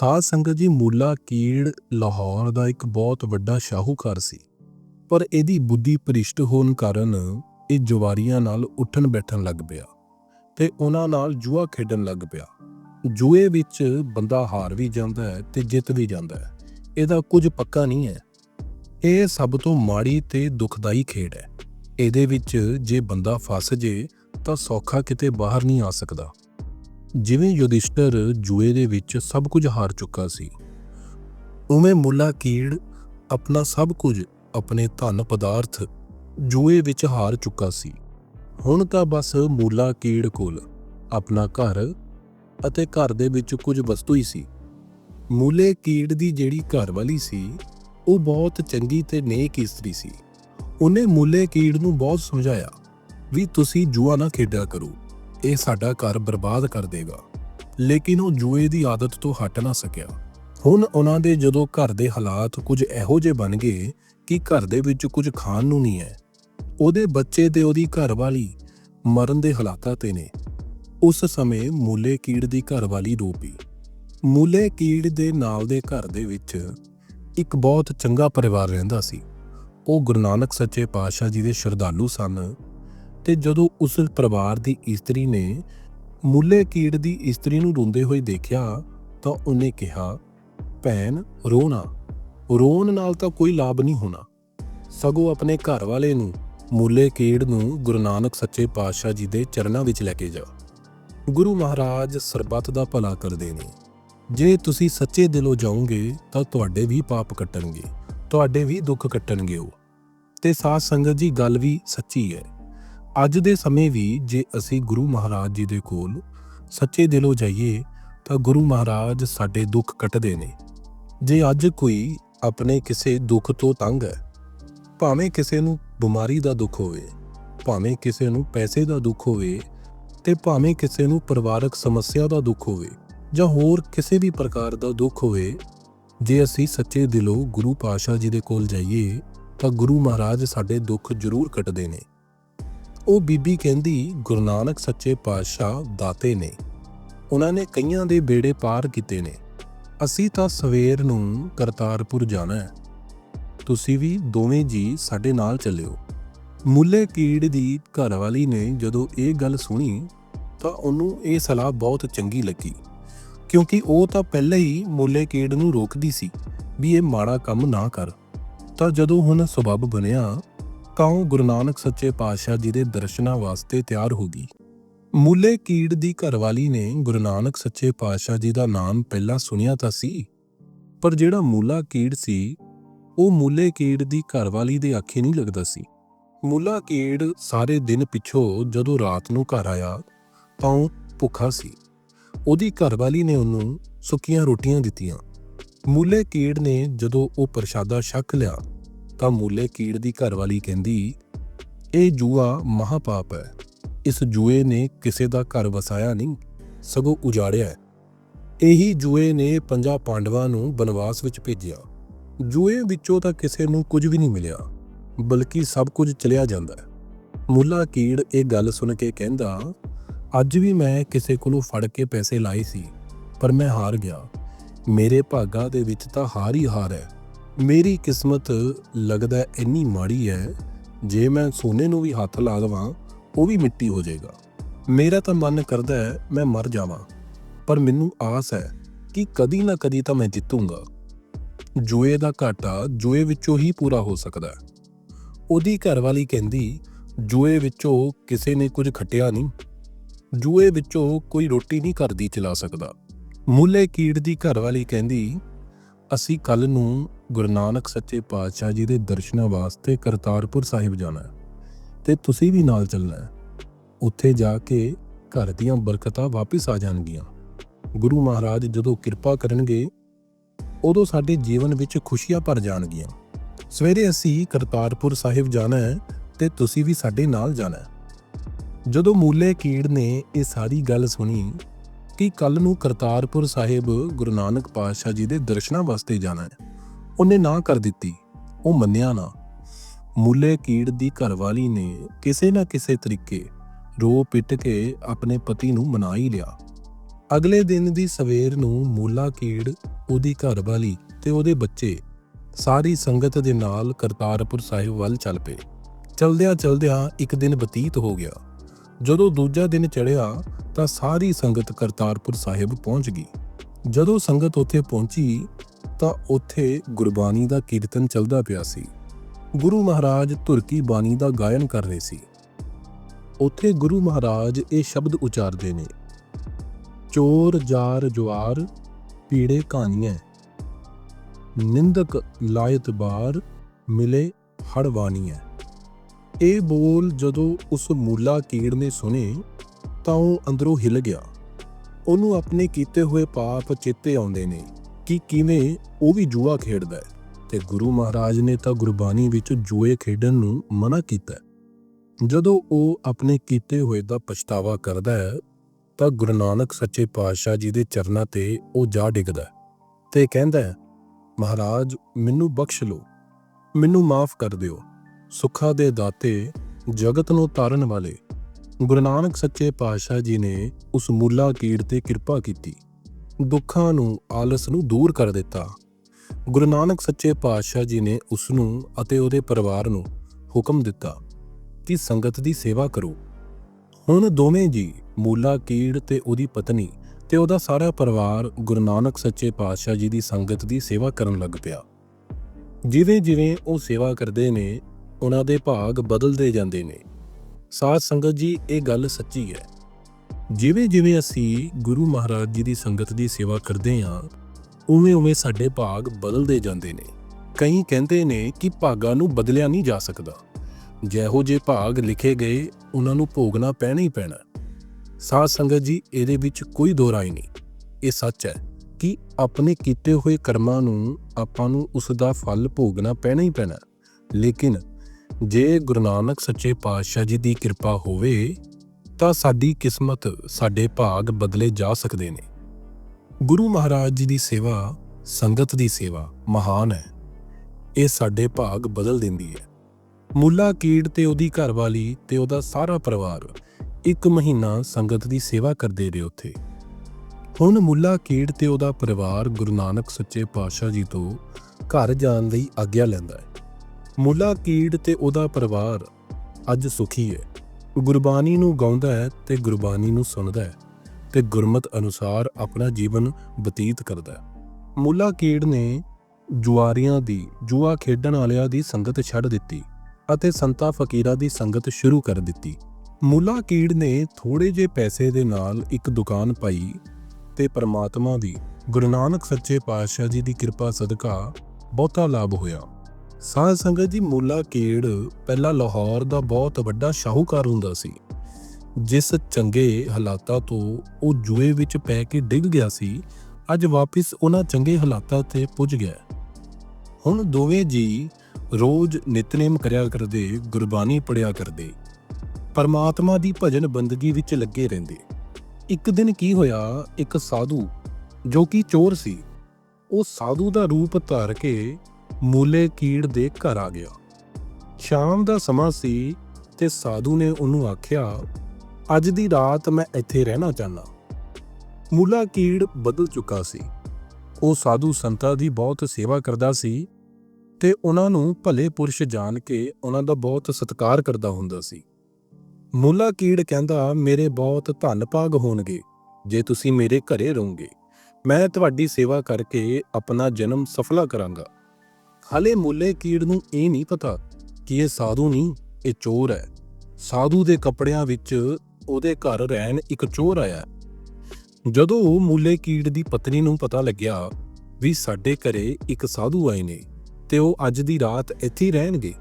ਸਾਧ ਸੰਗਤ ਜੀ ਮੂਲਾ ਕੀੜ ਲਾਹੌਰ ਦਾ ਇੱਕ ਬਹੁਤ ਵੱਡਾ ਸ਼ਾਹੂਕਾਰ ਸੀ। ਪਰ ਇਹਦੀ ਬੁੱਧੀ ਭ੍ਰਿਸ਼ਟ ਹੋਣ ਕਾਰਨ ਇਹ ਜਵਾਰੀਆਂ ਨਾਲ ਉੱਠਣ ਬੈਠਣ ਲੱਗ ਪਿਆ ਤੇ ਉਹਨਾਂ ਨਾਲ ਜੂਆ ਖੇਡਣ ਲੱਗ ਪਿਆ। ਜੂਏ ਵਿੱਚ ਬੰਦਾ ਹਾਰ ਵੀ ਜਾਂਦਾ ਹੈ ਤੇ ਜਿੱਤ ਵੀ ਜਾਂਦਾ ਹੈ। ਇਹਦਾ ਕੁਝ ਪੱਕਾ ਨਹੀਂ ਹੈ। ਇਹ ਸਭ ਤੋਂ ਮਾੜੀ ਤੇ ਦੁਖਦਾਈ ਖੇਡ ਹੈ। ਇਹਦੇ ਵਿੱਚ ਜੇ ਬੰਦਾ ਫਸ ਜੇ ਤਾਂ ਸੌਖਾ ਕਿਤੇ ਬਾਹਰ ਨਹੀਂ ਆ ਸਕਦਾ। ਜਿਵੇਂ ਯੁਧਿਸ਼ਟਰ ਜੂਏ ਦੇ ਵਿੱਚ ਸਭ ਕੁਝ ਹਾਰ ਚੁੱਕਾ ਸੀ, ਉਵੇਂ ਮੁੱਲਾ ਕੀੜ ਆਪਣਾ ਸਭ ਕੁਝ, ਆਪਣੇ ਧਨ ਪਦਾਰਥ ਜੂਏ ਵਿੱਚ ਹਾਰ ਚੁੱਕਾ ਸੀ। ਹੁਣ ਤਾਂ ਬਸ ਮੂਲਾ ਕੀੜ ਕੋਲ ਆਪਣਾ ਘਰ ਅਤੇ ਘਰ ਦੇ ਵਿੱਚ ਕੁਝ ਵਸਤੂ ਹੀ ਸੀ। ਮੂਲੇ ਕੀੜ ਦੀ ਜਿਹੜੀ ਘਰ ਵਾਲੀ ਸੀ, ਉਹ ਬਹੁਤ ਚੰਗੀ ਤੇ ਨੇਕ ਇਸਤਰੀ ਸੀ। ਉਹਨੇ ਮੂਲੇ ਕੀੜ ਨੂੰ ਬਹੁਤ ਸਮਝਾਇਆ ਵੀ ਤੁਸੀਂ ਜੂਆ ਨਾ ਖੇਡਿਆ ਕਰੋ। ਇਹ ਸਾਡਾ ਘਰ ਬਰਬਾਦ ਕਰ ਦੇਗਾ। ਲੇਕਿਨ ਉਹ ਜੂਏ ਦੀ ਆਦਤ ਤੋਂ ਹਟ ਨਾ ਸਕਿਆ। ਹੁਣ ਉਹਨਾਂ ਦੇ ਜਦੋਂ ਘਰ ਦੇ ਹਾਲਾਤ ਕੁਝ ਇਹੋ ਜਿਹੇ ਬਣ ਗਏ ਕਿ ਘਰ ਦੇ ਵਿੱਚ ਕੁਝ ਖਾਣ ਨੂੰ ਨਹੀਂ ਹੈ। ਉਹਦੇ ਬੱਚੇ ਤੇ ਉਹਦੀ ਘਰਵਾਲੀ ਮਰਨ ਦੇ ਹਾਲਾਤਾਂ ਤੇ ਨੇ। ਉਸ ਸਮੇਂ ਮੂਲੇ ਕੀੜ ਦੀ ਘਰਵਾਲੀ ਰੋ ਪਈ। ਮੂਲੇ ਕੀੜ ਦੇ ਨਾਲ ਦੇ ਘਰ ਦੇ ਵਿੱਚ ਇੱਕ ਬਹੁਤ ਚੰਗਾ ਪਰਿਵਾਰ ਰਹਿੰਦਾ ਸੀ। ਉਹ ਗੁਰੂ ਨਾਨਕ ਸੱਚੇ ਪਾਤਸ਼ਾਹ ਜੀ ਦੇ ਸ਼ਰਧਾਲੂ ਸਨ। ਤੇ ਜਦੋਂ ਉਸ ਪਰਿਵਾਰ ਦੀ ਇਸਤਰੀ ਨੇ ਮੁੱਲੇ ਕੀੜ ਦੀ ਇਸਤਰੀ ਨੂੰ ਰੋਂਦੇ ਹੋਏ ਦੇਖਿਆ, ਤਾਂ ਉਹਨੇ ਕਿਹਾ, ਭੈਣ, ਰੋਣਾ। ਰੋਣ ਨਾਲ ਤਾਂ ਕੋਈ ਲਾਭ ਨਹੀਂ ਹੋਣਾ। ਸਗੋਂ ਆਪਣੇ ਘਰ ਵਾਲੇ ਨੂੰ, ਮੁੱਲੇ ਕੀੜ ਨੂੰ ਗੁਰੂ ਨਾਨਕ ਸੱਚੇ ਪਾਤਸ਼ਾਹ ਜੀ ਦੇ ਚਰਨਾਂ ਵਿੱਚ ਲੈ ਕੇ ਜਾ। ਗੁਰੂ ਮਹਾਰਾਜ ਸਰਬੱਤ ਦਾ ਭਲਾ ਕਰਦੇ ਨੇ। ਜੇ ਤੁਸੀਂ ਸੱਚੇ ਦਿਲੋਂ ਜਾਓਗੇ, ਤਾਂ ਤੁਹਾਡੇ ਵੀ ਪਾਪ ਕੱਟਣਗੇ, ਤੁਹਾਡੇ ਵੀ ਦੁੱਖ ਕੱਟਣਗੇ ਉਹ। ਤੇ ਸਾਧ ਸੰਗਤ ਜੀ, ਗੱਲ ਵੀ ਸੱਚੀ ਹੈ। ਅੱਜ ਦੇ ਸਮੇਂ ਵੀ ਜੇ ਅਸੀਂ ਗੁਰੂ ਮਹਾਰਾਜ ਜੀ ਦੇ ਕੋਲ ਸੱਚੇ ਦਿਲੋਂ ਜਾਈਏ, ਤਾਂ ਗੁਰੂ ਮਹਾਰਾਜ ਸਾਡੇ ਦੁੱਖ ਕੱਟਦੇ ਨੇ। ਜੇ ਅੱਜ ਕੋਈ ਆਪਣੇ ਕਿਸੇ ਦੁੱਖ ਤੋਂ ਤੰਗ ਹੈ, ਭਾਵੇਂ ਕਿਸੇ ਨੂੰ ਬਿਮਾਰੀ ਦਾ ਦੁੱਖ ਹੋਵੇ, ਭਾਵੇਂ ਕਿਸੇ ਨੂੰ ਪੈਸੇ ਦਾ ਦੁੱਖ ਹੋਵੇ, ਤੇ ਭਾਵੇਂ ਕਿਸੇ ਨੂੰ ਪਰਿਵਾਰਕ ਸਮੱਸਿਆ ਦਾ ਦੁੱਖ ਹੋਵੇ, ਜਾਂ ਹੋਰ ਕਿਸੇ ਵੀ ਪ੍ਰਕਾਰ ਦਾ ਦੁੱਖ ਹੋਵੇ, ਜੇ ਅਸੀਂ ਸੱਚੇ ਦਿਲੋਂ ਗੁਰੂ ਪਾਤਸ਼ਾਹ ਜੀ ਦੇ ਕੋਲ ਜਾਈਏ, ਤਾਂ ਗੁਰੂ ਮਹਾਰਾਜ ਸਾਡੇ ਦੁੱਖ ਜ਼ਰੂਰ ਕੱਟਦੇ ਨੇ। ਉਹ ਬੀਬੀ ਕਹਿੰਦੀ, ਗੁਰੂ ਨਾਨਕ ਸੱਚੇ ਪਾਤਸ਼ਾਹ ਦਾਤੇ ਨੇ। ਉਹਨਾਂ ਨੇ ਕਈਆਂ ਦੇ ਬੇੜੇ ਪਾਰ ਕੀਤੇ ਨੇ। ਅਸੀਂ ਤਾਂ ਸਵੇਰ ਨੂੰ ਕਰਤਾਰਪੁਰ ਜਾਣਾ ਹੈ। ਤੁਸੀਂ ਵੀ ਦੋਵੇਂ ਜੀ ਸਾਡੇ ਨਾਲ ਚੱਲਿਓ। ਮੁੱਲੇ ਕੀੜ ਦੀ ਘਰਵਾਲੀ ਨੇ ਜਦੋਂ ਇਹ ਗੱਲ ਸੁਣੀ, ਤਾਂ ਉਹਨੂੰ ਇਹ ਸਲਾਹ ਬਹੁਤ ਚੰਗੀ ਲੱਗੀ। ਕਿਉਂਕਿ ਉਹ ਤਾਂ ਪਹਿਲਾਂ ਹੀ ਮੁੱਲੇ ਕੀੜ ਨੂੰ ਰੋਕਦੀ ਸੀ ਵੀ ਇਹ ਮਾੜਾ ਕੰਮ ਨਾ ਕਰ। ਤਾਂ ਜਦੋਂ ਹੁਣ ਸਬਬ ਬਣਿਆ ਤਾਂ ਉਹ ਗੁਰੂ ਨਾਨਕ ਸੱਚੇ ਪਾਤਸ਼ਾਹ ਜੀ ਦੇ ਦਰਸ਼ਨਾਂ ਵਾਸਤੇ ਤਿਆਰ ਹੋ ਗਈ? ਮੂਲੇ ਕੀੜ ਦੀ ਘਰਵਾਲੀ ਨੇ ਗੁਰੂ ਨਾਨਕ ਸੱਚੇ ਪਾਤਸ਼ਾਹ ਜੀ ਦਾ ਨਾਮ ਪਹਿਲਾਂ ਸੁਣਿਆ ਤਾਂ ਸੀ, ਪਰ ਜਿਹੜਾ ਮੂਲਾ ਕੀੜ ਸੀ, ਉਹ ਮੂਲੇ ਕੀੜ ਦੀ ਘਰਵਾਲੀ ਦੇ ਅੱਖੇ ਨਹੀਂ ਲੱਗਦਾ ਸੀ। ਮੂਲਾ ਕੀੜ ਸਾਰੇ ਦਿਨ ਪਿੱਛੋਂ ਜਦੋਂ ਰਾਤ ਨੂੰ ਘਰ ਆਇਆ, ਤਾਂ ਉਹ ਭੁੱਖਾ ਸੀ। ਉਹਦੀ ਘਰਵਾਲੀ ਨੇ ਉਹਨੂੰ ਸੁੱਕੀਆਂ ਰੋਟੀਆਂ ਦਿੱਤੀਆਂ। ਮੂਲੇ ਕੀੜ ਨੇ ਜਦੋਂ ਉਹ ਪ੍ਰਸ਼ਾਦਾ ਛਕ ਲਿਆ ਤਾਂ ਮੂਲੇ ਕੀੜ ਦੀ ਘਰਵਾਲੀ ਕਹਿੰਦੀ, ਇਹ ਜੂਆ ਮਹਾਪਾਪ ਹੈ। ਇਸ ਜੂਏ ਨੇ ਕਿਸੇ ਦਾ ਘਰ ਵਸਾਇਆ ਨਹੀਂ, ਸਗੋਂ ਉਜਾੜਿਆ ਇਹੀ ਜੂਏ ਨੇ ਪੰਜਾਂ ਪਾਂਡਵਾਂ ਨੂੰ ਬਨਵਾਸ ਵਿੱਚ ਭੇਜਿਆ। ਜੂਏ ਵਿੱਚੋਂ ਤਾਂ ਕਿਸੇ ਨੂੰ ਕੁਝ ਵੀ ਨਹੀਂ ਮਿਲਿਆ, ਬਲਕਿ ਸਭ ਕੁਝ ਚਲਿਆ ਜਾਂਦਾ ਹੈ। ਮੁੱਲਾ ਕੀੜ ਇਹ ਗੱਲ ਸੁਣ ਕੇ ਕਹਿੰਦਾ, ਅੱਜ ਵੀ ਮੈਂ ਕਿਸੇ ਕੋਲੋਂ ਫੜ ਕੇ ਪੈਸੇ ਲਾਏ ਸੀ, ਪਰ ਮੈਂ ਹਾਰ ਗਿਆ। ਮੇਰੇ ਭਾਗਾ ਦੇ ਵਿੱਚ ਤਾਂ ਹਾਰ ਹੀ ਹਾਰ ਹੈ। ਮੇਰੀ ਕਿਸਮਤ ਲੱਗਦਾ ਇੰਨੀ ਮਾੜੀ ਹੈ, ਜੇ ਮੈਂ ਸੋਨੇ ਨੂੰ ਵੀ ਹੱਥ ਲਾ ਦਵਾਂ, ਉਹ ਵੀ ਮਿੱਟੀ ਹੋ ਜਾਏਗਾ। ਮੇਰਾ ਤਾਂ ਮਨ ਕਰਦਾ ਹੈ ਮੈਂ ਮਰ ਜਾਵਾਂ, ਪਰ ਮੈਨੂੰ ਆਸ ਹੈ ਕਿ ਕਦੀ ਨਾ ਕਦੀ ਤਾਂ ਮੈਂ ਜਿੱਤੂੰਗਾ। ਜੂਏ ਦਾ ਘਾਟਾ ਜੂਏ ਵਿੱਚੋਂ ਹੀ ਪੂਰਾ ਹੋ ਸਕਦਾ ਹੈ। ਉਹਦੀ ਘਰਵਾਲੀ ਕਹਿੰਦੀ, ਜੂਏ ਵਿੱਚੋਂ ਕਿਸੇ ਨੇ ਕੁਝ ਖੱਟਿਆ ਨਹੀਂ। ਜੂਏ ਵਿੱਚੋਂ ਕੋਈ ਰੋਟੀ ਨਹੀਂ ਘਰ ਦੀ ਚਲਾ ਸਕਦਾ। ਮੁੱਲੇ ਕੀੜ ਦੀ ਘਰਵਾਲੀ ਕਹਿੰਦੀ ਅਸੀਂ ਕੱਲ ਨੂੰ ਗੁਰੂ ਨਾਨਕ ਸੱਚੇ ਪਾਤਸ਼ਾਹ ਜੀ ਦੇ ਦਰਸ਼ਨਾਂ ਵਾਸਤੇ ਕਰਤਾਰਪੁਰ ਸਾਹਿਬ ਜਾਣਾ ਹੈ ਤੇ ਤੁਸੀਂ ਵੀ ਨਾਲ ਚੱਲਣਾ ਹੈ। ਉੱਥੇ ਜਾ ਕੇ ਘਰ ਦੀਆਂ ਬਰਕਤਾਂ ਵਾਪਸ ਆ ਜਾਣਗੀਆਂ। ਗੁਰੂ ਮਹਾਰਾਜ ਜਦੋਂ ਕਿਰਪਾ ਕਰਨਗੇ, ਉਦੋਂ ਸਾਡੇ ਜੀਵਨ ਵਿੱਚ ਖੁਸ਼ੀਆਂ ਭਰ ਜਾਣਗੀਆਂ। ਸਵੇਰੇ ਅਸੀਂ ਕਰਤਾਰਪੁਰ ਸਾਹਿਬ ਜਾਣਾ ਹੈ ਤੇ ਤੁਸੀਂ ਵੀ ਸਾਡੇ ਨਾਲ ਜਾਣਾ ਹੈ। ਜਦੋਂ ਮੂਲੇ ਕੀੜ ਨੇ ਇਹ ਸਾਰੀ ਗੱਲ ਸੁਣੀ ਕਿ ਕੱਲ ਨੂੰ ਕਰਤਾਰਪੁਰ ਸਾਹਿਬ ਗੁਰੂ ਨਾਨਕ ਪਾਤਸ਼ਾਹ ਜੀ ਦੇ ਦਰਸ਼ਨਾਂ ਵਾਸਤੇ ਜਾਣਾ ਹੈ। ਉਹਨੇ ਨਾ ਕਰ ਦਿੱਤੀ, ਉਹ ਮੰਨਿਆ ਨਾ। ਮੂਲੇ ਕੀੜ ਦੀ ਘਰਵਾਲੀ ਨੇ ਕਿਸੇ ਨਾ ਕਿਸੇ ਤਰੀਕੇ ਰੋ ਪਿੱਟ ਕੇ ਆਪਣੇ ਪਤੀ ਨੂੰ ਮਨਾ ਹੀ ਲਿਆ। ਅਗਲੇ ਦਿਨ ਦੀ ਸਵੇਰ ਨੂੰ ਮੂਲਾ ਕੀੜ, ਉਹਦੀ ਘਰਵਾਲੀ ਤੇ ਉਹਦੇ ਬੱਚੇ ਸਾਰੀ ਸੰਗਤ ਦੇ ਨਾਲ ਕਰਤਾਰਪੁਰ ਸਾਹਿਬ ਵੱਲ ਚੱਲ ਪਏ। ਚਲਦਿਆਂ ਚਲਦਿਆਂ ਇੱਕ ਦਿਨ ਬਤੀਤ ਹੋ ਗਿਆ। ਜਦੋਂ ਦੂਜਾ ਦਿਨ ਚੜ੍ਹਿਆ ਤਾਂ ਸਾਰੀ ਸੰਗਤ ਕਰਤਾਰਪੁਰ ਸਾਹਿਬ ਪਹੁੰਚ ਗਈ। ਜਦੋਂ ਸੰਗਤ ਉੱਥੇ ਪਹੁੰਚੀ ਤਾਂ ਉੱਥੇ ਗੁਰਬਾਣੀ ਦਾ ਕੀਰਤਨ ਚੱਲਦਾ ਪਿਆ ਸੀ। ਗੁਰੂ ਮਹਾਰਾਜ ਤੁਰਕੀ ਬਾਣੀ ਦਾ ਗਾਇਨ ਕਰ ਰਹੇ ਸੀ। ਉੱਥੇ ਗੁਰੂ ਮਹਾਰਾਜ ਇਹ ਸ਼ਬਦ ਉਚਾਰਦੇ ਨੇ, ਚੋਰ, ਜਾਰ ਜਵਾਰ ਪੀੜੇ ਕਹਾਣੀਆਂ, ਨਿੰਦਕ ਲਾਇਤ ਬਾਰ, ਮਿਲੇ ਹੜਵਾਨੀਆਂ ਇਹ ਬੋਲ ਜਦੋਂ ਉਸ ਮੂਲਾ ਕੀੜ ਨੇ ਸੁਨੇ ਤਾਂ ਉਹ ਅੰਦਰੋਂ ਹਿੱਲ ਗਿਆ। ਉਹਨੂੰ ਆਪਣੇ ਕੀਤੇ ਹੋਏ ਪਾਪ ਚੇਤੇ ਆਉਂਦੇ ਨੇ ਕਿ ਕਿਵੇਂ ਉਹ ਵੀ ਜੂਆ ਖੇਡਦਾ ਹੈ ਤੇ ਗੁਰੂ ਮਹਾਰਾਜ ਨੇ ਤਾਂ ਗੁਰਬਾਣੀ ਵਿੱਚ ਜੂਏ ਖੇਡਣ ਨੂੰ ਮਨਾ ਕੀਤਾ ਜਦੋਂ ਉਹ ਆਪਣੇ ਕੀਤੇ ਹੋਏ ਦਾ ਪਛਤਾਵਾ ਕਰਦਾ ਹੈ, ਤਾਂ ਗੁਰੂ ਨਾਨਕ ਸੱਚੇ ਪਾਤਸ਼ਾਹ ਜੀ ਦੇ ਚਰਨਾਂ ਤੇ ਉਹ ਜਾ ਡਿੱਗਦਾ ਹੈ ਤੇ ਕਹਿੰਦਾ ਮਹਾਰਾਜ, ਮੈਨੂੰ ਬਖਸ਼ ਲਓ। ਮੈਨੂੰ ਮਾਫ ਕਰ ਦਿਓ। ਸੁੱਖਾਂ ਦੇ ਦਾਤੇ ਜਗਤ ਨੂੰ ਤਾਰਨ ਵਾਲੇ ਗੁਰੂ ਨਾਨਕ ਸੱਚੇ ਪਾਤਸ਼ਾਹ ਜੀ ਨੇ ਉਸ ਮੂਲਾ ਕੀੜ ਤੇ ਕਿਰਪਾ ਕੀਤੀ। ਦੁੱਖਾਂ ਨੂੰ, ਆਲਸ ਨੂੰ ਦੂਰ ਕਰ ਦਿੱਤਾ। ਗੁਰੂ ਨਾਨਕ ਸੱਚੇ ਪਾਤਸ਼ਾਹ ਜੀ ਨੇ ਉਸ ਨੂੰ ਅਤੇ ਉਹਦੇ ਪਰਿਵਾਰ ਨੂੰ ਹੁਕਮ ਦਿੱਤਾ ਕਿ ਸੰਗਤ ਦੀ ਸੇਵਾ ਕਰੋ। ਹੁਣ ਦੋਵੇਂ ਜੀ, ਮੂਲਾ ਕੀੜ ਤੇ ਉਹਦੀ ਪਤਨੀ ਤੇ ਉਹਦਾ ਸਾਰਾ ਪਰਿਵਾਰ ਗੁਰੂ ਨਾਨਕ ਸੱਚੇ ਪਾਤਸ਼ਾਹ ਜੀ ਦੀ ਸੰਗਤ ਦੀ ਸੇਵਾ ਕਰਨ ਲੱਗ ਪਿਆ। ਜਿਵੇਂ ਜਿਵੇਂ ਉਹ ਸੇਵਾ ਕਰਦੇ ਨੇ ਉਹਨਾਂ ਦੇ ਭਾਗ ਬਦਲਦੇ ਜਾਂਦੇ ਨੇ। ਸਾਧ ਸੰਗਤ ਜੀ, ਇਹ ਗੱਲ ਸੱਚੀ ਹੈ। ਜਿਵੇਂ ਜਿਵੇਂ ਅਸੀਂ ਗੁਰੂ ਮਹਾਰਾਜ ਜੀ ਦੀ ਸੰਗਤ ਦੀ ਸੇਵਾ ਕਰਦੇ ਹਾਂ, ਉਵੇਂ ਉਵੇਂ ਸਾਡੇ ਭਾਗ ਬਦਲਦੇ ਜਾਂਦੇ ਨੇ। ਕਈ ਕਹਿੰਦੇ ਨੇ ਕਿ ਭਾਗਾਂ ਨੂੰ ਬਦਲਿਆ ਨਹੀਂ ਜਾ ਸਕਦਾ। ਜਿਹੋ ਜੇ ਭਾਗ ਲਿਖੇ ਗਏ, ਉਹਨਾਂ ਨੂੰ ਭੋਗਣਾ ਪੈਣਾ ਹੀ ਪੈਣਾ। ਸਾਧ ਸੰਗਤ ਜੀ, ਇਹਦੇ ਵਿੱਚ ਕੋਈ ਦੋ ਨਹੀਂ। ਇਹ ਸੱਚ ਹੈ ਕਿ ਆਪਣੇ ਕੀਤੇ ਹੋਏ ਕਰਮਾਂ ਨੂੰ ਆਪਾਂ ਨੂੰ ਉਸ ਦਾ ਫਲ ਭੋਗਣਾ ਪੈਣਾ ਹੀ ਪੈਣਾ। ਲੇਕਿਨ ਜੇ ਗੁਰੂ ਨਾਨਕ ਸੱਚੇ ਪਾਤਸ਼ਾਹ ਜੀ ਦੀ ਕਿਰਪਾ ਹੋਵੇ, ਤਾਂ ਸਾਡੀ ਕਿਸਮਤ, ਸਾਡੇ ਭਾਗ ਬਦਲੇ ਜਾ ਸਕਦੇ ਨੇ। ਗੁਰੂ ਮਹਾਰਾਜ ਜੀ ਦੀ ਸੇਵਾ, ਸੰਗਤ ਦੀ ਸੇਵਾ ਮਹਾਨ ਹੈ। ਇਹ ਸਾਡੇ ਭਾਗ ਬਦਲ ਦਿੰਦੀ ਹੈ। ਮੁੱਲਾ ਕੀੜ ਤੇ ਉਹਦੀ ਘਰਵਾਲੀ ਤੇ ਉਹਦਾ ਸਾਰਾ ਪਰਿਵਾਰ ਇੱਕ ਮਹੀਨਾ ਸੰਗਤ ਦੀ ਸੇਵਾ ਕਰਦੇ ਰਹੇ ਉੱਥੇ। ਹੁਣ ਮੁੱਲਾ ਕੀੜ ਤੇ ਉਹਦਾ ਪਰਿਵਾਰ ਗੁਰੂ ਨਾਨਕ ਸੱਚੇ ਪਾਤਸ਼ਾਹ ਜੀ ਤੋਂ ਘਰ ਜਾਣ ਲਈ ਆਗਿਆ ਲੈਂਦਾ ਹੈ। ਮੁੱਲਾ ਕੀੜ ਤੇ ਉਹਦਾ ਪਰਿਵਾਰ ਅੱਜ ਸੁਖੀ ਹੈ ਗੁਰਬਾਣੀ ਨੂੰ ਗਾਉਂਦਾ ਹੈ ਤੇ ਗੁਰਬਾਣੀ ਨੂੰ ਸੁਣਦਾ ਹੈ ਤੇ ਗੁਰਮਤ ਅਨੁਸਾਰ ਆਪਣਾ ਜੀਵਨ ਬਤੀਤ ਕਰਦਾ ਹੈ। ਮੁੱਲਾ ਕੀੜ ਨੇ ਜੁਆਰੀਆਂ ਦੀ, ਜੂਆ ਖੇਡਣ ਵਾਲਿਆਂ ਦੀ ਸੰਗਤ ਛੱਡ ਦਿੱਤੀ ਅਤੇ ਸੰਤਾ ਫਕੀਰਾਂ ਦੀ ਸੰਗਤ ਸ਼ੁਰੂ ਕਰ ਦਿੱਤੀ। ਮੁੱਲਾ ਕੀੜ ਨੇ ਥੋੜੇ ਜਿਹੇ ਪੈਸੇ ਦੇ ਨਾਲ ਇੱਕ ਦੁਕਾਨ ਪਾਈ ਤੇ ਪਰਮਾਤਮਾ ਦੀ, ਗੁਰੂ ਨਾਨਕ ਸੱਚੇ ਪਾਤਸ਼ਾਹ ਜੀ ਦੀ ਕਿਰਪਾ ਸਦਕਾ ਬਹੁਤਾ ਲਾਭ ਹੋਇਆ। ਸਾਧ ਸੰਗਤ ਜੀ ਮੁੱਲਾ ਕੇੜ ਪਹਿਲਾਂ ਲਾਹੌਰ ਦਾ ਬਹੁਤ ਵੱਡਾ ਸ਼ਾਹੂਕਾਰ ਹੁੰਦਾ ਸੀ। ਜਿਸ ਚੰਗੇ ਹਾਲਾਤਾਂ ਤੋਂ ਉਹ ਜੂਏ ਵਿੱਚ ਪੈ ਕੇ ਡਿੱਗ ਗਿਆ ਸੀ, ਅੱਜ ਵਾਪਿਸ ਉਹਨਾਂ ਚੰਗੇ ਹਾਲਾਤਾਂ ਤੇ ਪੁੱਜ ਗਿਆ। ਹੁਣ ਦੋਵੇਂ ਜੀ ਰੋਜ਼ ਨਿਤਨੇਮ ਕਰਿਆ ਕਰਦੇ, ਗੁਰਬਾਣੀ ਪੜਿਆ ਕਰਦੇ। ਪਰਮਾਤਮਾ ਦੀ ਭਜਨ ਬੰਦਗੀ ਵਿੱਚ ਲੱਗੇ ਰਹਿੰਦੇ। ਇੱਕ ਦਿਨ ਕੀ ਹੋਇਆ, ਇੱਕ ਸਾਧੂ ਜੋ ਕਿ ਚੋਰ ਸੀ, ਉਹ ਸਾਧੂ ਦਾ ਰੂਪ ਧਾਰ ਕੇ ਮੂਲੇ ਕੀੜ ਦੇ ਘਰ ਆ ਗਿਆ। ਸ਼ਾਮ ਦਾ ਸਮਾਂ ਸੀ ਤੇ ਸਾਧੂ ਨੇ ਉਹਨੂੰ ਆਖਿਆ, ਅੱਜ ਦੀ ਰਾਤ ਮੈਂ ਇੱਥੇ ਰਹਿਣਾ ਚਾਹਨਾ ਮੂਲਾ ਕੀੜ ਬਦਲ ਚੁੱਕਾ ਸੀ। ਉਹ ਸਾਧੂ ਸੰਤਾਂ ਦੀ ਬਹੁਤ ਸੇਵਾ ਕਰਦਾ ਸੀ ਤੇ ਉਹਨਾਂ ਨੂੰ ਭਲੇ ਪੁਰਸ਼ ਜਾਣ ਕੇ ਉਹਨਾਂ ਦਾ ਬਹੁਤ ਸਤਿਕਾਰ ਕਰਦਾ ਹੁੰਦਾ ਸੀ। ਮੂਲਾ ਕੀੜ ਕਹਿੰਦਾ, ਮੇਰੇ ਬਹੁਤ ਧੰਨ ਭਾਗ ਹੋਣਗੇ, ਜੇ ਤੁਸੀਂ ਮੇਰੇ ਘਰੇ ਰਹੋਗੇ। ਮੈਂ ਤੁਹਾਡੀ ਸੇਵਾ ਕਰਕੇ ਆਪਣਾ ਜਨਮ ਸਫਲਾ ਕਰਾਂਗਾ। ਹਲੇ ਮੁੱਲੇ ਕੀੜ ਨੂੰ ਇਹ ਨਹੀਂ ਪਤਾ ਕਿ ਇਹ ਸਾਧੂ ਨਹੀਂ, ਇਹ ਚੋਰ ਹੈ। ਸਾਧੂ ਦੇ ਕੱਪੜਿਆਂ ਵਿੱਚ ਉਹਦੇ ਘਰ ਰਹਿਣ ਇੱਕ ਚੋਰ ਆਇਆ। ਜਦੋਂ ਉਹ ਮੁੱਲੇ ਕੀੜ ਦੀ ਪਤਨੀ ਨੂੰ ਪਤਾ ਲੱਗਿਆ ਵੀ ਸਾਡੇ ਘਰੇ ਇੱਕ ਸਾਧੂ ਆਏ ਨੇ ਤੇ ਉਹ ਅੱਜ ਦੀ ਰਾਤ ਇੱਥੇ ਹੀ ਰਹਿਣਗੇ,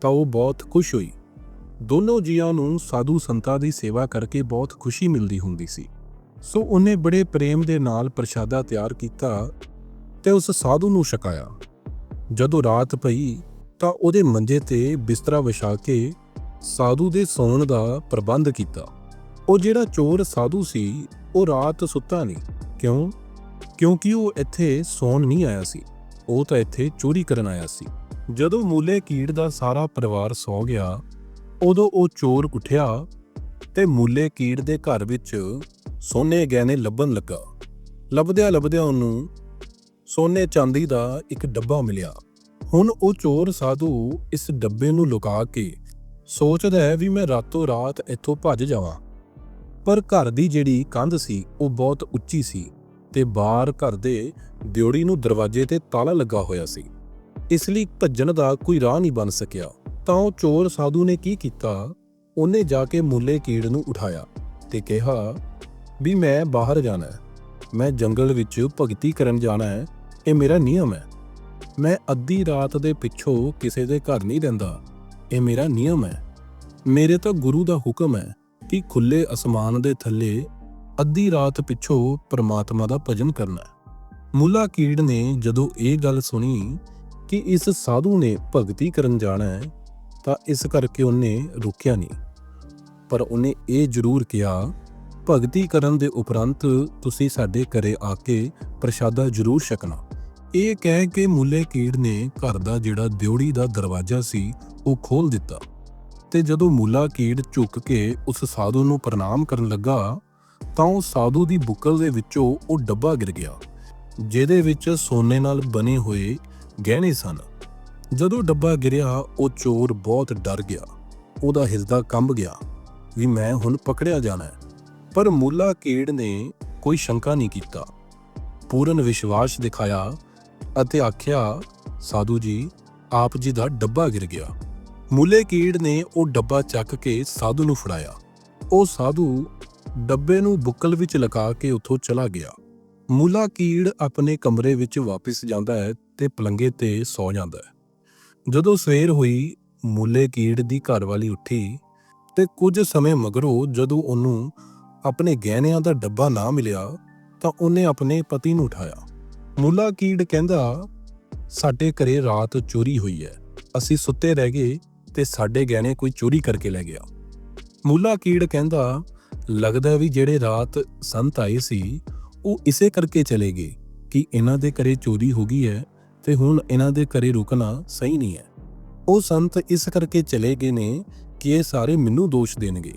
ਤਾਂ ਉਹ ਬਹੁਤ ਖੁਸ਼ ਹੋਈ। ਦੋਨੋਂ ਜੀਆਂ ਨੂੰ ਸਾਧੂ ਸੰਤਾਂ ਦੀ ਸੇਵਾ ਕਰਕੇ ਬਹੁਤ ਖੁਸ਼ੀ ਮਿਲਦੀ ਹੁੰਦੀ ਸੀ। ਸੋ ਉਹਨੇ ਬੜੇ ਪ੍ਰੇਮ ਦੇ ਨਾਲ ਪ੍ਰਸ਼ਾਦਾ ਤਿਆਰ ਕੀਤਾ ਤੇ ਉਸ ਸਾਧੂ ਨੂੰ ਛਕਾਇਆ। ਜਦੋਂ ਰਾਤ ਪਈ ਤਾਂ ਉਹਦੇ ਮੰਜੇ ਤੇ ਬਿਸਤਰਾ ਵਿਛਾ ਕੇ ਸਾਧੂ ਦੇ ਸੌਣ ਦਾ ਪ੍ਰਬੰਧ ਕੀਤਾ। ਉਹ ਜਿਹੜਾ ਚੋਰ ਸਾਧੂ ਸੀ, ਉਹ ਰਾਤ ਸੁੱਤਾ ਨਹੀਂ। ਕਿਉਂ? ਕਿਉਂਕਿ ਉਹ ਇੱਥੇ ਸੌਣ ਨਹੀਂ ਆਇਆ ਸੀ। ਉਹ ਤਾਂ ਇੱਥੇ ਚੋਰੀ ਕਰਨ ਆਇਆ ਸੀ। ਜਦੋਂ ਮੂਲੇ ਕੀੜ ਦਾ ਸਾਰਾ ਪਰਿਵਾਰ ਸੌ ਗਿਆ, ਉਦੋਂ ਉਹ ਚੋਰ ਉੱਠਿਆ ਤੇ ਮੂਲੇ ਕੀੜ ਦੇ ਘਰ ਵਿੱਚ ਸੋਨੇ ਗਹਿਣੇ ਲੱਭਣ ਲੱਗਾ। ਲੱਭਦਿਆਂ ਲੱਭਦਿਆਂ ਉਹਨੂੰ ਸੋਨੇ ਚਾਂਦੀ ਦਾ ਇੱਕ ਡੱਬਾ ਮਿਲਿਆ। ਹੁਣ ਉਹ ਚੋਰ ਸਾਧੂ ਇਸ ਡੱਬੇ ਨੂੰ ਲੁਕਾ ਕੇ ਸੋਚਦਾ ਹੈ ਵੀ ਮੈਂ ਰਾਤੋਂ ਰਾਤ ਇੱਥੋਂ ਭੱਜ ਜਾਵਾਂ। ਪਰ ਘਰ ਦੀ ਜਿਹੜੀ ਕੰਧ ਸੀ, ਉਹ ਬਹੁਤ ਉੱਚੀ ਸੀ ਤੇ ਬਾਹਰ ਘਰ ਦੇ ਦਿਉੜੀ ਨੂੰ ਦਰਵਾਜ਼ੇ ਤੇ ਤਾਲਾ ਲੱਗਾ ਹੋਇਆ ਸੀ। ਇਸ ਲਈ ਭੱਜਣ ਦਾ ਕੋਈ ਰਾਹ ਨਹੀਂ ਬਣ ਸਕਿਆ। ਤਾਂ ਉਹ ਚੋਰ ਸਾਧੂ ਨੇ ਕੀ ਕੀਤਾ? ਉਹਨੇ ਜਾ ਕੇ ਮੁੱਲੇ ਕੀੜ ਨੂੰ ਉਠਾਇਆ ਤੇ ਕਿਹਾ, ਵੀ ਮੈਂ ਬਾਹਰ ਜਾਣਾ ਹੈ। ਮੈਂ ਜੰਗਲ ਵਿੱਚ ਭਗਤੀ ਕਰਨ ਜਾਣਾ ਹੈ ਇਹ ਮੇਰਾ ਨਿਯਮ ਹੈ। ਮੈਂ ਅੱਧੀ ਰਾਤ ਦੇ ਪਿੱਛੋਂ ਕਿਸੇ ਦੇ ਘਰ ਨਹੀਂ ਰਹਿੰਦਾ। ਇਹ ਮੇਰਾ ਨਿਯਮ ਹੈ। ਮੇਰੇ ਤਾਂ ਗੁਰੂ ਦਾ ਹੁਕਮ ਹੈ ਕਿ ਖੁੱਲੇ ਅਸਮਾਨ ਦੇ ਥੱਲੇ ਅੱਧੀ ਰਾਤ ਪਿੱਛੋਂ ਪ੍ਰਮਾਤਮਾ ਦਾ ਭਜਨ ਕਰਨਾ ਹੈ। ਮੁੱਲਾ ਕੀੜ ਨੇ ਜਦੋਂ ਇਹ ਗੱਲ ਸੁਣੀ ਕਿ ਇਸ ਸਾਧੂ ਨੇ ਭਗਤੀ ਕਰਨ ਜਾਣਾ ਹੈ, ਤਾਂ ਇਸ ਕਰਕੇ ਉਹਨੇ ਰੁਕਿਆ ਨਹੀਂ। ਪਰ ਉਹਨੇ ਇਹ ਜ਼ਰੂਰ ਕਿਹਾ, ਭਗਤੀ ਕਰਨ ਦੇ ਉਪਰੰਤ ਤੁਸੀਂ ਸਾਡੇ ਘਰੇ ਆ ਕੇ ਪ੍ਰਸ਼ਾਦਾ ਜ਼ਰੂਰ ਛਕਣਾ। ਇਹ ਕਹਿ ਕੇ ਮੁੱਲੇ ਕੀੜ ਨੇ ਘਰ ਦਾ ਜਿਹੜਾ ਦਿਉੜੀ ਦਾ ਦਰਵਾਜ਼ਾ ਸੀ, ਉਹ ਖੋਲ ਦਿੱਤਾ ਤੇ ਜਦੋਂ ਮੁੱਲਾ ਕੀੜ ਝੁੱਕ ਕੇ ਉਸ ਸਾਧੂ ਨੂੰ ਪ੍ਰਣਾਮ ਕਰਨ ਲੱਗਾ, ਤਾਂ ਉਹ ਸਾਧੂ ਦੀ ਬੁੱਕਲ ਦੇ ਵਿੱਚੋਂ ਉਹ ਡੱਬਾ ਗਿਰ ਗਿਆ, ਜਿਹਦੇ ਵਿੱਚ ਸੋਨੇ ਨਾਲ ਬਣੇ ਹੋਏ ਗਹਿਣੇ ਸਨ। ਜਦੋਂ ਡੱਬਾ ਗਿਰਿਆ, ਉਹ ਚੋਰ ਬਹੁਤ ਡਰ ਗਿਆ। ਉਹਦਾ ਹਿਰਦਾ ਕੰਬ ਗਿਆ ਵੀ ਮੈਂ ਹੁਣ ਪਕੜਿਆ ਜਾਣਾ ਹੈ। ਪਰ ਮੁੱਲਾ ਕੀੜ ਨੇ ਕੋਈ ਸ਼ੰਕਾ ਨਹੀਂ ਕੀਤਾ। ਪੂਰਨ ਵਿਸ਼ਵਾਸ ਦਿਖਾਇਆ ਅਤੇ ਆਖਿਆ, ਸਾਧੂ ਜੀ, ਆਪ ਜੀ ਦਾ ਡੱਬਾ ਗਿਰ ਗਿਆ। ਮੁੱਲੇ ਕੀੜ ਨੇ ਉਹ ਡੱਬਾ ਚੱਕ ਕੇ ਸਾਧੂ ਨੂੰ ਫੜਾਇਆ। ਉਹ ਸਾਧੂ ਡੱਬੇ ਨੂੰ ਬੁੱਕਲ ਵਿੱਚ ਲਗਾ ਕੇ ਉੱਥੋਂ ਚਲਾ ਗਿਆ। ਮੁੱਲਾ ਕੀੜ ਆਪਣੇ ਕਮਰੇ ਵਿੱਚ ਵਾਪਸ ਜਾਂਦਾ ਹੈ ਤੇ ਪਲੰਗੇ ਤੇ ਸੌ ਜਾਂਦਾ ਹੈ। ਜਦੋਂ ਸਵੇਰ ਹੋਈ, ਮੁੱਲੇ ਕੀੜ ਦੀ ਘਰਵਾਲੀ ਉੱਠੀ ਤੇ ਕੁਝ ਸਮੇਂ ਮਗਰੋਂ ਜਦੋਂ ਉਹਨੂੰ ਆਪਣੇ ਗਹਿਣਿਆਂ ਦਾ ਡੱਬਾ ਨਾ ਮਿਲਿਆ ਤਾਂ ਉਹਨੇ ਆਪਣੇ ਪਤੀ ਨੂੰ ਉਠਾਇਆ। ਮੁੱਲਾ ਕੀੜ ਕਹਿੰਦਾ, ਸਾਡੇ ਘਰੇ ਰਾਤ ਚੋਰੀ ਹੋਈ ਹੈ ਅਸੀਂ ਸੁੱਤੇ ਰਹਿ ਗਏ ਤੇ ਸਾਡੇ ਗਹਿਣੇ ਕੋਈ ਚੋਰੀ ਕਰਕੇ ਲੈ ਗਿਆ। ਮੁੱਲਾ ਕੀੜ ਕਹਿੰਦਾ, ਲੱਗਦਾ ਵੀ ਜਿਹੜੇ ਰਾਤ ਸੰਤ ਆਏ ਸੀ, ਉਹ ਇਸੇ ਕਰਕੇ ਚਲੇ ਗਏ ਕਿ ਇਹਨਾਂ ਦੇ ਘਰੇ ਚੋਰੀ ਹੋ ਗਈ ਹੈ ਤੇ ਹੁਣ ਇਹਨਾਂ ਦੇ ਘਰੇ ਰੁਕਣਾ ਸਹੀ ਨਹੀਂ ਹੈ ਉਹ ਸੰਤ ਇਸ ਕਰਕੇ ਚਲੇ ਗਏ ਨੇ ਕਿ ਇਹ ਸਾਰੇ ਮੈਨੂੰ ਦੋਸ਼ ਦੇਣਗੇ।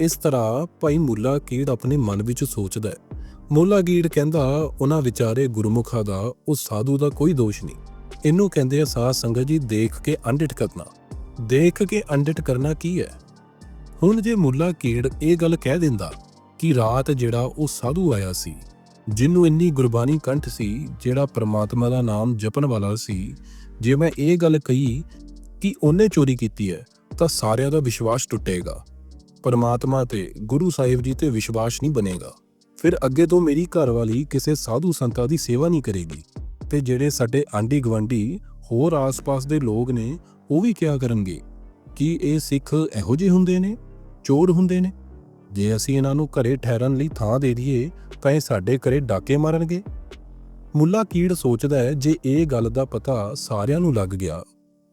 ਇਸ ਤਰ੍ਹਾਂ ਭਾਈ ਮੁੱਲਾ ਕੀੜ ਆਪਣੇ ਮਨ ਵਿੱਚ ਸੋਚਦਾ ਹੈ ਮੁੱਲਾ ਕੀੜ ਕਹਿੰਦਾ, ਉਹਨਾਂ ਵਿਚਾਰੇ ਗੁਰਮੁਖਾਂ ਦਾ ਉਹ ਸਾਧੂ ਦਾ ਕੋਈ ਦੋਸ਼ ਨਹੀਂ। ਇਹਨੂੰ ਕਹਿੰਦੇ ਆ ਸਾਧ ਸੰਗਤ ਜੀ, ਦੇਖ ਕੇ ਅੰਡਿਟ ਕਰਨਾ। ਦੇਖ ਕੇ ਅੰਡਿਟ ਕਰਨਾ ਕੀ ਹੈ? ਹੁਣ ਜੇ ਮੁੱਲਾ ਕੀੜ ਇਹ ਗੱਲ ਕਹਿ ਦਿੰਦਾ ਕਿ ਰਾਤ ਜਿਹੜਾ ਉਹ ਸਾਧੂ ਆਇਆ ਸੀ ਜਿਹਨੂੰ ਇੰਨੀ ਗੁਰਬਾਣੀ ਕੰਠ ਸੀ, ਜਿਹੜਾ ਪ੍ਰਮਾਤਮਾ ਦਾ ਨਾਮ ਜਪਣ ਵਾਲਾ ਸੀ, ਜੇ ਮੈਂ ਇਹ ਗੱਲ ਕਹੀ ਕਿ ਉਹਨੇ ਚੋਰੀ ਕੀਤੀ ਹੈ, ਤਾਂ ਸਾਰਿਆਂ ਦਾ ਵਿਸ਼ਵਾਸ ਟੁੱਟੇਗਾ। ਪਰਮਾਤਮਾ ਤੇ, ਗੁਰੂ ਸਾਹਿਬ ਜੀ ਤੇ ਵਿਸ਼ਵਾਸ ਨਹੀਂ ਬਣੇਗਾ। ਫਿਰ ਅੱਗੇ ਤੋਂ ਮੇਰੀ ਘਰਵਾਲੀ ਕਿਸੇ ਸਾਧੂ ਸੰਤਾਂ ਦੀ ਸੇਵਾ ਨਹੀਂ ਕਰੇਗੀ। ਤੇ ਜਿਹੜੇ ਸਾਡੇ ਆਂਢੀ ਗਵੰਡੀ ਹੋਰ ਆਸ-ਪਾਸ ਦੇ ਲੋਕ ਨੇ, ਉਹ ਵੀ ਕਿਹਾ ਕਰਨਗੇ? ਕਿ ਇਹ ਸਿੱਖ ਇਹੋ ਜਿਹੇ ਹੁੰਦੇ ਨੇ? ਚੋਰ ਹੁੰਦੇ ਨੇ? ਜੇ ਅਸੀਂ ਇਹਨਾਂ ਨੂੰ ਘਰੇ ਠਹਿਰਨ ਲਈ ਥਾਂ ਦੇ ਦਈਏ, ਤਾਂ ਇਹ ਸਾਡੇ ਘਰੇ ਡਾਕੇ ਮਾਰਨਗੇ? ਮੁੱਲਾ ਕੀੜ ਸੋਚਦਾ ਹੈ, ਜੇ ਇਹ ਗੱਲ ਦਾ ਪਤਾ ਸਾਰਿਆਂ ਨੂੰ ਲੱਗ ਗਿਆ,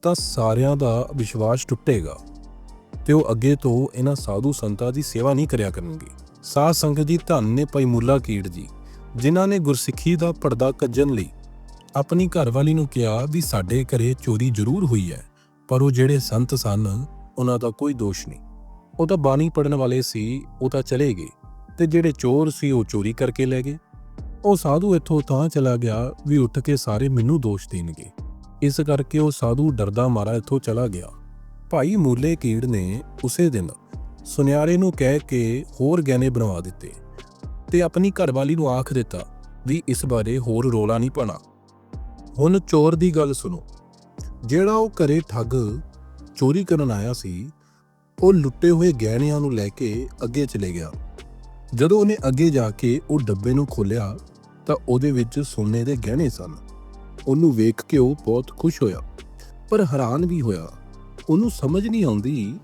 ਤਾਂ ਸਾਰਿਆਂ ਦਾ ਵਿਸ਼ਵਾਸ ਟੁੱਟੇਗਾ। ਤੇ ਉਹ ਅੱਗੇ ਤੋਂ ਇਹਨਾਂ ਸਾਧੂ ਸੰਤਾਂ ਦੀ ਸੇਵਾ ਨਹੀਂ ਕਰਿਆ ਕਰਨਗੇ। ਸਾਧ ਸੰਗਤ ਜੀ ਧੰਨ ਨੇ ਭਾਈ ਮੁੱਲਾ ਕੀੜ ਜੀ, ਜਿਨ੍ਹਾਂ ਨੇ ਗੁਰਸਿੱਖੀ ਦਾ ਪਰਦਾ ਕੱਜਣ ਲਈ ਆਪਣੀ ਘਰਵਾਲੀ ਨੂੰ ਕਿਹਾ ਵੀ ਸਾਡੇ ਘਰੇ ਚੋਰੀ ਜ਼ਰੂਰ ਹੋਈ ਹੈ, ਪਰ ਉਹ ਜਿਹੜੇ ਸੰਤ ਸਨ, ਉਹਨਾਂ ਦਾ ਕੋਈ ਦੋਸ਼ ਨਹੀਂ। ਉਹ ਤਾਂ ਬਾਣੀ ਪੜਨ ਵਾਲੇ ਸੀ, ਉਹ ਤਾਂ ਚਲੇ ਗਏ ਤੇ ਜਿਹੜੇ ਚੋਰ ਸੀ, ਉਹ ਚੋਰੀ ਕਰਕੇ ਲੈ ਗਏ। ਉਹ ਸਾਧੂ ਇੱਥੋਂ ਤਾਂ ਚਲਾ ਗਿਆ ਵੀ ਉੱਠ ਕੇ ਸਾਰੇ ਮੈਨੂੰ ਦੋਸ਼ ਦੇਣਗੇ। ਇਸ ਕਰਕੇ ਉਹ ਸਾਧੂ ਡਰਦਾ ਮਾਰਾ ਇੱਥੋਂ ਚਲਾ ਗਿਆ। ਭਾਈ ਮੂਲੇ ਕੀੜ ਨੇ ਉਸੇ ਦਿਨ ਸੁਨਿਆਰੇ ਨੂੰ ਕਹਿ ਕੇ ਹੋਰ ਗਹਿਣੇ ਬਣਵਾ ਦਿੱਤੇ ਤੇ ਆਪਣੀ ਘਰਵਾਲੀ ਨੂੰ ਆਖ ਦਿੱਤਾ ਵੀ ਇਸ ਬਾਰੇ ਹੋਰ ਰੋਲਾ ਨਹੀਂ ਪਾਣਾ ਹੁਣ ਚੋਰ ਦੀ ਗੱਲ ਸੁਣੋ। ਜਿਹੜਾ ਉਹ ਘਰੇ ਠੱਗ ਚੋਰੀ ਕਰਨ ਆਇਆ ਸੀ, ਉਹ ਲੁੱਟੇ ਹੋਏ ਗਹਿਣਿਆਂ ਨੂੰ ਲੈ ਕੇ ਅੱਗੇ ਚਲੇ ਗਿਆ। ਜਦੋਂ ਉਹਨੇ ਅੱਗੇ ਜਾ ਕੇ ਉਹ ਡੱਬੇ ਨੂੰ ਖੋਲ੍ਹਿਆ, ਤਾਂ ਉਹਦੇ ਵਿੱਚ ਸੋਨੇ ਦੇ ਗਹਿਣੇ ਸਨ। ਉਹਨੂੰ ਵੇਖ ਕੇ ਉਹ ਬਹੁਤ ਖੁਸ਼ ਹੋਇਆ, ਪਰ ਹੈਰਾਨ ਵੀ ਹੋਇਆ। ਉਹਨੂੰ ਸਮਝ ਨਹੀਂ ਆਉਂਦੀ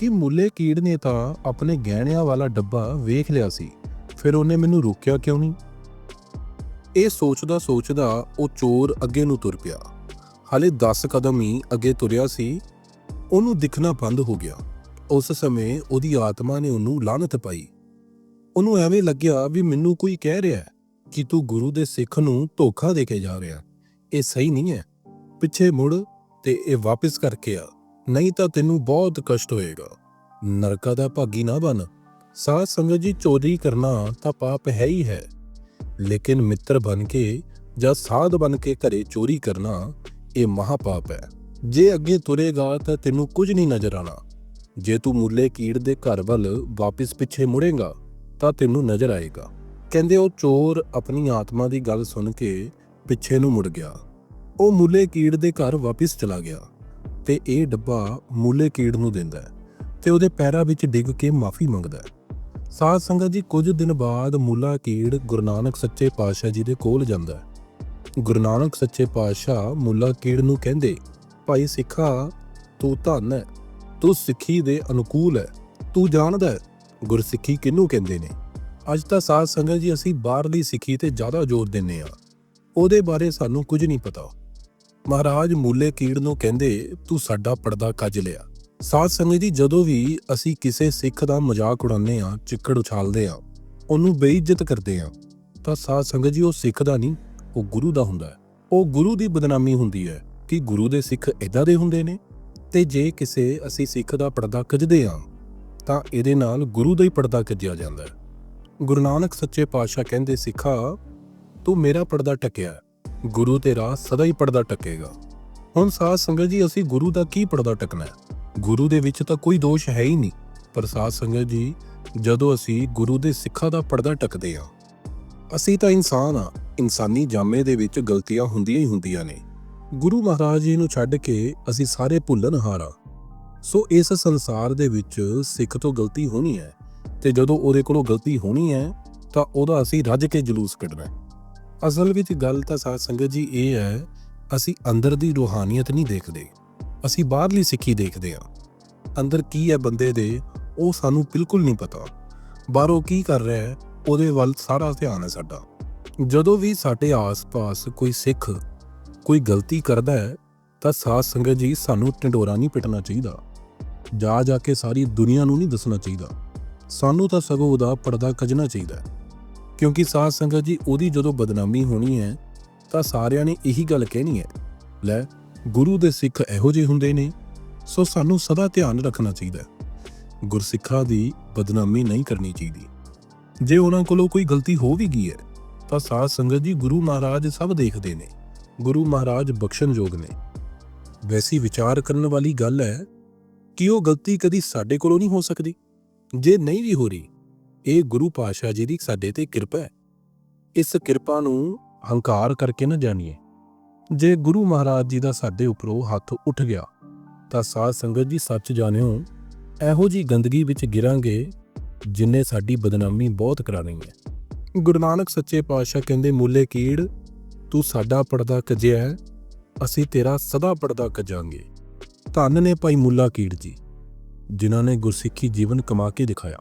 ਕਿ ਮੁੱਲੇ ਕੀੜ ਨੇ ਤਾਂ ਆਪਣੇ ਗਹਿਣਿਆਂ ਵਾਲਾ ਡੱਬਾ ਵੇਖ ਲਿਆ ਸੀ। ਫਿਰ ਉਹਨੇ ਮੈਨੂੰ ਰੋਕਿਆ ਕਿਉਂ ਨਹੀਂ? ਇਹ ਸੋਚਦਾ ਸੋਚਦਾ ਉਹ ਚੋਰ ਅੱਗੇ ਨੂੰ ਤੁਰ ਪਿਆ। ਹਾਲੇ 10 ਕਦਮ ਹੀ ਅੱਗੇ ਤੁਰਿਆ ਸੀ, ਉਹਨੂੰ ਦਿਖਣਾ ਬੰਦ ਹੋ ਗਿਆ। ਉਸ ਸਮੇਂ ਉਹਦੀ ਆਤਮਾ ਨੇ ਉਹਨੂੰ ਲਾਨਤ ਪਾਈ। ਉਹਨੂੰ ਐਵੇਂ ਲੱਗਿਆ ਵੀ ਮੈਨੂੰ ਕੋਈ ਕਹਿ ਰਿਹਾ ਕਿ ਤੂੰ ਗੁਰੂ ਦੇ ਸਿੱਖ ਨੂੰ ਧੋਖਾ ਦੇ ਕੇ ਜਾ ਰਿਹਾ। ਇਹ ਸਹੀ ਨਹੀਂ ਹੈ। ਪਿੱਛੇ ਮੁੜ ਤੇ ਇਹ ਵਾਪਸ ਕਰਕੇ ਆ। ਨਹੀਂ ਤਾਂ ਤੈਨੂੰ ਬਹੁਤ ਕਸ਼ਟ ਹੋਏਗਾ। ਨਰਕਾ ਦਾ ਭਾਗੀ ਨਾ ਬਣ। ਸਾਧ ਸੰਗਤ ਜੀ, ਚੋਰੀ ਕਰਨਾ ਤਾਂ ਪਾਪ ਹੈ ਹੀ ਹੈ। ਲੇਕਿਨ ਮਿੱਤਰ ਬਣ ਕੇ ਜਾਂ ਸਾਧ ਬਣ ਕੇ ਘਰੇ ਚੋਰੀ ਕਰਨਾ, ਇਹ ਮਹਾਪਾਪ ਹੈ। ਜੇ ਅੱਗੇ ਤੁਰੇਗਾ ਤਾਂ ਤੈਨੂੰ ਕੁਝ ਨਹੀਂ ਨਜ਼ਰ ਆਣਾ ਜੇ ਤੂੰ ਮੁੱਲੇ ਕੀੜ ਦੇ ਘਰ ਵੱਲ ਵਾਪਸ ਪਿੱਛੇ ਮੁੜੇਗਾ, ਤਾਂ ਤੈਨੂੰ ਨਜ਼ਰ ਆਏਗਾ। ਕਹਿੰਦੇ ਉਹ ਚੋਰ ਆਪਣੀ ਆਤਮਾ ਦੀ ਗੱਲ ਸੁਣ ਕੇ ਪਿੱਛੇ ਨੂੰ ਮੁੜ ਗਿਆ। ਉਹ ਮੁੱਲੇ ਕੀੜ ਦੇ ਘਰ ਵਾਪਸ ਚਲਾ ਗਿਆ। ਤੇ ਇਹ ਡੱਬਾ ਮੁੱਲੇ ਕੀੜ ਨੂੰ ਦਿੰਦਾ ਹੈ ਤੇ ਉਹਦੇ ਪੈਰਾਂ ਵਿੱਚ ਡਿੱਗ ਕੇ ਮਾਫੀ ਮੰਗਦਾ ਹੈ। ਸਾਧ ਸੰਗਤ ਜੀ, ਕੁਝ ਦਿਨ ਬਾਅਦ ਮੁੱਲਾ ਕੀੜ ਗੁਰੂ ਨਾਨਕ ਸੱਚੇ ਪਾਤਸ਼ਾਹ ਜੀ ਦੇ ਕੋਲ ਜਾਂਦਾ ਹੈ। ਗੁਰੂ ਨਾਨਕ ਸੱਚੇ ਪਾਤਸ਼ਾਹ ਮੁੱਲਾ ਕੀੜ ਨੂੰ ਕਹਿੰਦੇ, ਭਾਈ ਸਿੱਖਾ, ਤੂੰ ਧੰਨ ਹੈ, ਤੂੰ ਸਿੱਖੀ ਦੇ ਅਨੁਕੂਲ ਹੈ, ਤੂੰ ਜਾਣਦਾ ਹੈ, ਗੁਰਸਿੱਖੀ ਕਿਹਨੂੰ ਕਹਿੰਦੇ ਨੇ? ਅੱਜ ਤਾਂ ਸਾਧ ਸੰਗਤ ਜੀ, ਅਸੀਂ ਬਾਹਰਲੀ ਸਿੱਖੀ ਤੇ ਜ਼ਿਆਦਾ ਜ਼ੋਰ ਦਿੰਨੇ ਆ ਉਹਦੇ ਬਾਰੇ ਸਾਨੂੰ ਕੁਝ ਨਹੀਂ ਪਤਾ। ਮਹਾਰਾਜ ਮੂਲੇ ਕੀੜ ਨੂੰ ਕਹਿੰਦੇ, ਤੂੰ ਸਾਡਾ ਪਰਦਾ ਕੱਜ ਲਿਆ। ਸਾਧ ਸੰਗਤ ਜੀ, ਜਦੋਂ ਵੀ ਅਸੀਂ ਕਿਸੇ ਸਿੱਖ ਦਾ ਮਜ਼ਾਕ ਉਡਾਉਂਦੇ ਆ ਚਿੱਕੜ ਉਛਾਲਦੇ ਆ ਉਹਨੂੰ ਬੇਇੱਜ਼ਤ ਕਰਦੇ ਆ ਤਾਂ ਸਾਧ ਸੰਗਤ ਜੀ, ਉਹ ਸਿੱਖ ਦਾ ਨਹੀਂ, ਉਹ ਗੁਰੂ ਦਾ ਹੁੰਦਾ ਉਹ ਗੁਰੂ ਦੀ ਬਦਨਾਮੀ ਹੁੰਦੀ ਹੈ ਕਿ ਗੁਰੂ ਦੇ ਸਿੱਖ ਇਦਾਂ ਦੇ ਹੁੰਦੇ ਨੇ। ਤੇ ਜੇ ਕਿਸੇ ਅਸੀਂ ਸਿੱਖ ਦਾ ਪਰਦਾ ਕੱਜਦੇ ਆ ਤਾਂ ਇਹਦੇ ਨਾਲ ਗੁਰੂ ਦਾ ਹੀ ਪਰਦਾ ਕੱਜਿਆ ਜਾਂਦਾ ਹੈ। ਗੁਰੂ ਨਾਨਕ ਸੱਚੇ ਪਾਤਸ਼ਾਹ ਕਹਿੰਦੇ, ਸਿੱਖਾ, ਤੂੰ ਮੇਰਾ ਪਰਦਾ ਟਕਿਆ ਗੁਰੂ ਤੇ ਰਾਹ ਸਦਾ ਹੀ ਪਰਦਾ ਟਕੇਗਾ। ਹੁਣ ਸਾਧ ਸੰਗਤ ਜੀ, ਅਸੀਂ ਗੁਰੂ ਦਾ ਕੀ ਪਰਦਾ ਟਕਣਾ ਹੈ? ਗੁਰੂ ਦੇ ਵਿੱਚ ਤਾਂ ਕੋਈ ਦੋਸ਼ ਹੈ ਹੀ ਨਹੀਂ। ਪਰ ਸਾਧ ਸੰਗਤ ਜੀ, ਜਦੋਂ ਅਸੀਂ ਗੁਰੂ ਦੇ ਸਿੱਖਾਂ ਦਾ ਪਰਦਾ ਟਕਦੇ ਹਾਂ, ਅਸੀਂ ਤਾਂ ਇਨਸਾਨ ਆ ਇਨਸਾਨੀ ਜਾਮੇ ਦੇ ਵਿੱਚ ਗਲਤੀਆਂ ਹੁੰਦੀਆਂ ਹੀ ਹੁੰਦੀਆਂ ਨੇ। ਗੁਰੂ ਮਹਾਰਾਜ ਜੀ ਨੂੰ ਛੱਡ ਕੇ ਅਸੀਂ ਸਾਰੇ ਭੁੱਲਣ ਹਾਰਾ ਸੋ ਇਸ ਸੰਸਾਰ ਦੇ ਵਿੱਚ ਸਿੱਖ ਤੋਂ ਗਲਤੀ ਹੋਣੀ ਹੈ ਤੇ ਜਦੋਂ ਉਹਦੇ ਕੋਲੋਂ ਗਲਤੀ ਹੋਣੀ ਹੈ, ਤਾਂ ਉਹਦਾ ਅਸੀਂ ਰੱਜ ਕੇ ਜਲੂਸ ਕੱਢਣਾ ਹੈ। ਅਸਲ ਵਿੱਚ ਗੱਲ ਤਾਂ ਸਾਧ ਸੰਗਤ ਜੀ ਇਹ ਹੈ, ਅਸੀਂ ਅੰਦਰ ਦੀ ਰੂਹਾਨੀਅਤ ਨਹੀਂ ਦੇਖਦੇ, ਅਸੀਂ ਬਾਹਰਲੀ ਸਿੱਖੀ ਦੇਖਦੇ ਹਾਂ। ਅੰਦਰ ਕੀ ਹੈ ਬੰਦੇ ਦੇ, ਉਹ ਸਾਨੂੰ ਬਿਲਕੁਲ ਨਹੀਂ ਪਤਾ। ਬਾਹਰੋਂ ਕੀ ਕਰ ਰਿਹਾ ਹੈ, ਉਹਦੇ ਵੱਲ ਸਾਰਾ ਧਿਆਨ ਹੈ ਸਾਡਾ। ਜਦੋਂ ਵੀ ਸਾਡੇ ਆਸ-ਪਾਸ ਕੋਈ ਸਿੱਖ ਕੋਈ ਗਲਤੀ ਕਰਦਾ ਹੈ, ਤਾਂ ਸਾਧ ਸੰਗਤ ਜੀ ਸਾਨੂੰ ਢਿੰਡੋਰਾ ਨਹੀਂ ਪਿਟਣਾ ਚਾਹੀਦਾ। ਜਾ ਜਾ ਕੇ ਸਾਰੀ ਦੁਨੀਆ ਨੂੰ ਨਹੀਂ ਦੱਸਣਾ ਚਾਹੀਦਾ। ਸਾਨੂੰ ਤਾਂ ਸਗੋਂ ਉਹਦਾ ਪਰਦਾ ਕੱਜਣਾ ਚਾਹੀਦਾ ਕਿਉਂਕਿ ਸਾਧ ਸੰਗਤ ਜੀ, ਉਹਦੀ ਜਦੋਂ ਬਦਨਾਮੀ ਹੋਣੀ ਹੈ, ਤਾਂ ਸਾਰਿਆਂ ਨੇ ਇਹੀ ਗੱਲ ਕਹਿਣੀ ਹੈ। ਲੈ, ਗੁਰੂ ਦੇ ਸਿੱਖ ਇਹੋ ਜਿਹੇ ਹੁੰਦੇ ਨੇ, ਸੋ ਸਾਨੂੰ ਸਦਾ ਧਿਆਨ ਰੱਖਣਾ ਚਾਹੀਦਾ ਗੁਰਸਿੱਖਾਂ ਦੀ ਬਦਨਾਮੀ ਨਹੀਂ ਕਰਨੀ ਚਾਹੀਦੀ। ਜੇ ਉਹਨਾਂ ਕੋਲੋਂ ਕੋਈ ਗਲਤੀ ਹੋ ਵੀ ਗਈ ਹੈ, ਤਾਂ ਸਾਧ ਸੰਗਤ ਜੀ, ਗੁਰੂ ਮਹਾਰਾਜ ਸਭ ਦੇਖਦੇ ਨੇ। ਗੁਰੂ ਮਹਾਰਾਜ ਬਖਸ਼ਣਯੋਗ ਨੇ। ਵੈਸੀ ਵਿਚਾਰ ਕਰਨ ਵਾਲੀ ਗੱਲ ਹੈ ਕਿ ਉਹ ਗਲਤੀ ਕਦੀ ਸਾਡੇ ਕੋਲੋਂ ਨਹੀਂ ਹੋ ਸਕਦੀ। ਜੇ ਨਹੀਂ ਵੀ ਹੋ ਰਹੀ ਇਹ ਗੁਰੂ ਪਾਤਸ਼ਾਹ ਜੀ ਦੀ ਸਾਡੇ ਤੇ ਕਿਰਪਾ ਹੈ। ਇਸ ਕਿਰਪਾ ਨੂੰ ਹੰਕਾਰ ਕਰਕੇ ਨਾ ਜਾਣੀਏ। ਜੇ ਗੁਰੂ ਮਹਾਰਾਜ ਜੀ ਦਾ ਸਾਡੇ ਉੱਪਰੋਂ ਹੱਥ ਉੱਠ ਗਿਆ, ਤਾਂ ਸਾਧ ਸੰਗਤ ਜੀ ਸੱਚ ਜਾਣਿਓ, ਇਹੋ ਜੀ ਗੰਦਗੀ ਵਿੱਚ ਗਿਰਾਂਗੇ ਜਿੰਨੇ ਸਾਡੀ ਬਦਨਾਮੀ ਬਹੁਤ ਕਰਾਣੀ ਹੈ। ਗੁਰੂ ਨਾਨਕ ਸੱਚੇ ਪਾਤਸ਼ਾਹ ਕਹਿੰਦੇ, ਮੂਲੇ ਕੀੜ, ਤੂੰ ਸਾਡਾ ਪਰਦਾ ਕਜਿਆ ਅਸੀਂ ਤੇਰਾ ਸਦਾ ਪਰਦਾ ਕਜਾਂਗੇ। ਧੰਨ ਨੇ ਭਾਈ ਮੁੱਲਾ ਕੀੜ ਜੀ, ਜਿਨ੍ਹਾਂ ਨੇ ਗੁਰਸਿੱਖੀ ਜੀਵਨ ਕਮਾ ਕੇ ਦਿਖਾਇਆ।